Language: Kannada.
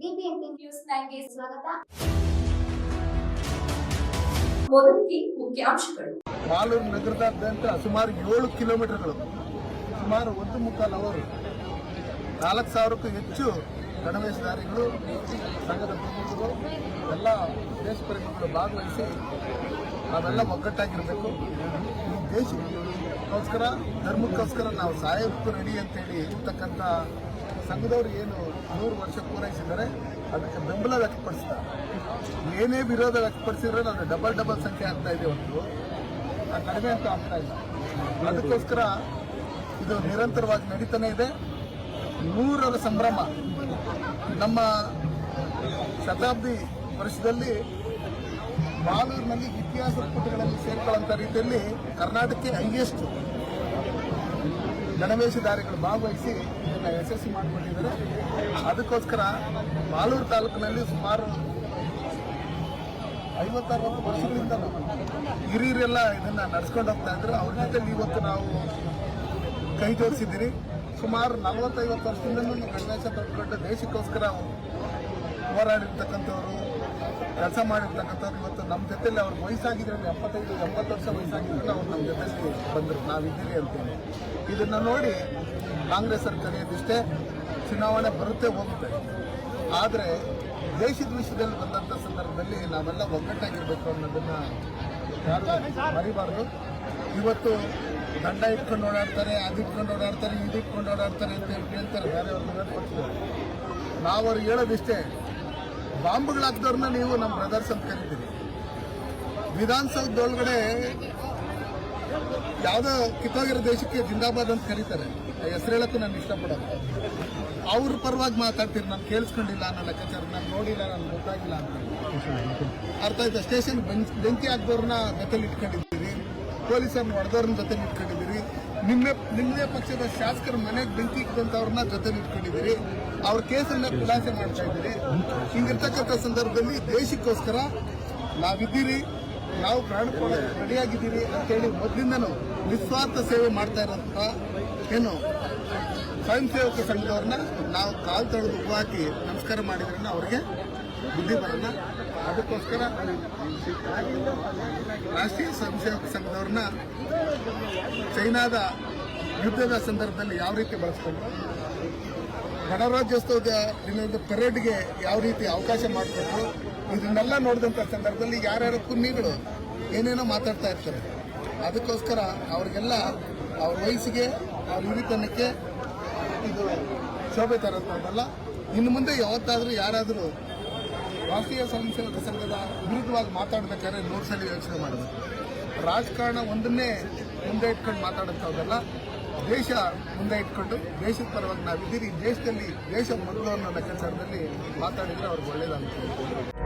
ನ್ಯೂಸ್ ಸ್ವಾಗತ. ಮೊದಲಿಗೆ ಮುಖ್ಯಾಂಶಗಳು. ಕಾಲೂರು ನಗರದಾದ್ಯಂತ ಸುಮಾರು ಏಳು ಕಿಲೋಮೀಟರ್ಗಳು, ಸುಮಾರು ಒಂದು ಮುಕ್ಕಾಲು ಅವರು, ನಾಲ್ಕು ಸಾವಿರಕ್ಕೂ ಹೆಚ್ಚು ಗಣವೇಶಧಾರಿಗಳು, ಸಂಘದ ಪ್ರಮುಖರು, ಎಲ್ಲ ದೇಶಪ್ರೇಮಿಗಳು ಭಾಗವಹಿಸಿ ನಾವೆಲ್ಲ ಒಗ್ಗಟ್ಟಾಗಿರಬೇಕು. ಈ ದೇಶಕ್ಕೋಸ್ಕರ, ಧರ್ಮಕ್ಕೋಸ್ಕರ ನಾವು ಸಾಯಕ್ಕೂ ರೆಡಿ ಅಂತೇಳಿ ಇರ್ತಕ್ಕಂಥ ಸಂಘದವರು ಏನು ನೂರು ವರ್ಷ ಪೂರೈಸಿದ್ದಾರೆ, ಅದಕ್ಕೆ ಬೆಂಬಲ ವ್ಯಕ್ತಪಡಿಸ್ತಾರೆ. ಏನೇ ವಿರೋಧ ವ್ಯಕ್ತಪಡಿಸಿದ್ರೆ ನಾನು ಡಬಲ್ ಡಬಲ್ ಸಂಖ್ಯೆ ಆಗ್ತಾ ಇದೆ ಒಂದು ಕಡಿಮೆ ಅಂತ ಆಗ್ತಾ ಇಲ್ಲ. ಅದಕ್ಕೋಸ್ಕರ ಇದು ನಿರಂತರವಾಗಿ ನಡೀತಾನೆ ಇದೆ. ನೂರರ ಸಂಭ್ರಮ ನಮ್ಮ ಶತಾಬ್ದಿ ವರ್ಷದಲ್ಲಿ ಬಾಲೂರಿನಲ್ಲಿ ಇತಿಹಾಸ ಪುಟಗಳಲ್ಲಿ ಸೇರ್ಕೊಳ್ಳುವಂಥ ರೀತಿಯಲ್ಲಿ ಕರ್ನಾಟಕಕ್ಕೆ ಹೈಯೆಸ್ಟ್ ಗಣವೇಶಧಾರಿಗಳು ಭಾಗವಹಿಸಿ ಇದನ್ನು ಯಶಸ್ವಿ ಮಾಡಿಕೊಂಡಿದ್ದಾರೆ ಅದಕ್ಕೋಸ್ಕರ ಮಾಲೂರು ತಾಲೂಕಿನಲ್ಲಿ ಸುಮಾರು ಐವತ್ತರವತ್ತು ವರ್ಷಗಳಿಂದ ಹಿರಿಯರೆಲ್ಲ ಇದನ್ನ ನಡೆಸ್ಕೊಂಡು ಹೋಗ್ತಾ ಇದ್ರು. ಅವ್ರ ಜೊತೆ ಇವತ್ತು ನಾವು ಕೈ ಜೋಡಿಸಿದ್ದೀರಿ. ಸುಮಾರು ನಲವತ್ತೈವತ್ತು ವರ್ಷದಿಂದ ಗಣೇಶ ತೊಟ್ಕೊಂಡು ದೇಶಕ್ಕೋಸ್ಕರ ಹೋರಾಡಿರ್ತಕ್ಕಂಥವ್ರು ಕೆಲಸ ಮಾಡಿರ್ತಕ್ಕಂಥದ್ದು ಇವತ್ತು ನಮ್ಮ ಜೊತೆಲಿ ಅವ್ರ ವಯಸ್ಸಾಗಿದ್ರೆ ಎಪ್ಪತ್ತೈದು ಎಂಬತ್ತು ವರ್ಷ ವಯಸ್ಸಾಗಿದ್ರೆ ಅವ್ರು ನಮ್ಮ ಜೊತೆಲಿ ಬಂದರು. ನಾವಿದ್ದೀರಿ ಅಂತೇಳಿ. ಇದನ್ನು ನೋಡಿ ಕಾಂಗ್ರೆಸ್ ಕರೆಯೋದಿಷ್ಟೇ ಚುನಾವಣೆ ಬರುತ್ತೆ ಹೋಗುತ್ತೆ. ಆದರೆ ದೇಶದ ವಿಷಯದಲ್ಲಿ ಬಂದಂಥ ಸಂದರ್ಭದಲ್ಲಿ ನಾವೆಲ್ಲ ಒಗ್ಗಟ್ಟಾಗಿರಬೇಕು ಅನ್ನೋದನ್ನು ಯಾರು ಮರಿಬಾರ್ದು. ಇವತ್ತು ದಂಡ ಇಟ್ಕೊಂಡು ಓಡಾಡ್ತಾರೆ, ಅದು ಇಟ್ಕೊಂಡು ಓಡಾಡ್ತಾರೆ, ಇದು ಇಟ್ಕೊಂಡು ಓಡಾಡ್ತಾರೆ ಅಂತ ಹೇಳಿ ಹೇಳ್ತಾರೆ ಬೇರೆಯವ್ರಿಗೆ ಕೊಡ್ತಾರೆ ನಾವು ಅವ್ರಿಗೆ ಹೇಳೋದಿಷ್ಟೇ ಬಾಂಬ್ಗಳು ಹಾಕ್ದವ್ರನ್ನ ನೀವು ನಮ್ಮ ಬ್ರದರ್ಸ್ ಅಂತ ಕರಿತೀರಿ. ವಿಧಾನಸೌಧದೊಳಗಡೆ ಯಾವುದೋ ಕಿತ್ತೋಗಿರೋ ದೇಶಕ್ಕೆ ಜಿಂದಾಬಾದ್ ಅಂತ ಕರೀತಾರೆ. ಹೆಸರು ಹೇಳಕ್ಕೂ ನಾನು ಇಷ್ಟಪಡೋದು. ಅವ್ರ ಪರವಾಗಿ ಮಾತಾಡ್ತೀರಿ, ನಾನು ಕೇಳಿಸ್ಕೊಂಡಿಲ್ಲ ಅನ್ನೋ ಲೆಕ್ಕಾಚಾರ, ನಾನು ನೋಡಿಲ್ಲ, ನಾನು ಗೊತ್ತಾಗಿಲ್ಲ ಅಂತ. ಅರ್ಥ ಆಯ್ತಾ? ಸ್ಟೇಷನ್ ಬೆಂಕಿ ಹಾಕ್ದವ್ರನ್ನ ಜೊತೆಲಿ ಇಟ್ಕೊಂಡಿದ್ದೀರಿ, ಪೊಲೀಸರನ್ನ ಹೊಡೆದವ್ರನ್ನ ಜೊತೆಲಿ ಇಟ್ಕೊಂಡಿದ್ದೀರಿ. ನಿನ್ನೆ ನಿನ್ನೆ ಪಕ್ಷದ ಶಾಸಕರ ಮನೆಗೆ ಬೆಂಕಿ ಇಟ್ಟಂತವ್ರನ್ನ ಜೊತೆ ನಿಂತ್ಕೊಂಡಿದ್ದೀರಿ ಅವ್ರ ಕೇಸನ್ನ ಖುಲಾಸೆ ಮಾಡ್ತಾ ಇದ್ದೀರಿ. ಹಿಂಗಿರ್ತಕ್ಕಂಥ ಸಂದರ್ಭದಲ್ಲಿ ದೇಶಕ್ಕೋಸ್ಕರ ನಾವಿದ್ದೀರಿ, ನಾವು ಪ್ರಾಣ ರೆಡಿಯಾಗಿದ್ದೀರಿ ಅಂತೇಳಿ ಮೊದಲಿಂದನೂ ನಿಸ್ವಾರ್ಥ ಸೇವೆ ಮಾಡ್ತಾ ಇರೋಂಥ ಏನು ಸ್ವಯಂ ಸೇವಕ ಸಂಘದವ್ರನ್ನ ನಾವು ಕಾಲು ತಳೆದು ಹಾಕಿ ನಮಸ್ಕಾರ ಮಾಡಿದ್ರನ್ನ ಅವ್ರಿಗೆ ಬುದ್ಧಿ ಬರಲ್ಲ ಅದಕ್ಕೋಸ್ಕರ ರಾಷ್ಟ್ರೀಯ ಸ್ವಯಂ ಸೇವಕ ಸಂಘದವ್ರನ್ನ ಚೈನಾದ ಯುದ್ಧದ ಸಂದರ್ಭದಲ್ಲಿ ಯಾವ ರೀತಿ ಬಳಸ್ಕೊಂಡ್ರು? ಗಣರಾಜ್ಯೋತ್ಸವದ ದಿನದ ಪೆರೇಡ್ಗೆ ಯಾವ ರೀತಿ ಅವಕಾಶ ಮಾಡಿಕೊಟ್ರು? ಇದನ್ನೆಲ್ಲ ನೋಡಿದಂಥ ಸಂದರ್ಭದಲ್ಲಿ ಯಾರ್ಯಾರ ಕುನ್ನಿಗಳು ಏನೇನೋ ಮಾತಾಡ್ತಾ ಇರ್ತಾರೆ. ಅದಕ್ಕೋಸ್ಕರ ಅವ್ರಿಗೆಲ್ಲ ಅವ್ರ ವಯಸ್ಸಿಗೆ, ಅವ್ರ ಹಿರಿತನಕ್ಕೆ ಇದು ಶೋಭೆ ತರೋದಲ್ಲ ಇನ್ನು ಮುಂದೆ ಯಾವತ್ತಾದರೂ ಯಾರಾದರೂ ರಾಷ್ಟ್ರೀಯ ಸ್ವಯಂ ಸೇವಕ ಸಂಘದ ವಿರುದ್ಧವಾಗಿ ಮಾತಾಡಬೇಕಾದ್ರೆ ನೂರು ಸಲ ಯೋಚನೆ ಮಾಡಬೇಕು ರಾಜಕಾರಣ ಒಂದನ್ನೇ ಮುಂದೆ ಇಟ್ಕೊಂಡು ಮಾತಾಡೋಂಥದ್ದಲ್ಲ, ದೇಶ ಮುಂದೆ ಇಟ್ಕೊಂಡು ದೇಶದ ಪರವಾಗಿ ನಾವಿದ್ದೀರಿ, ದೇಶದಲ್ಲಿ ದೇಶ ಮೊದಲು ಅನ್ನೋ ಲೆಕ್ಕಾಚಾರದಲ್ಲಿ ಮಾತಾಡಿದರೆ ಅವ್ರಿಗೆ ಒಳ್ಳೇದಾಗುತ್ತೆ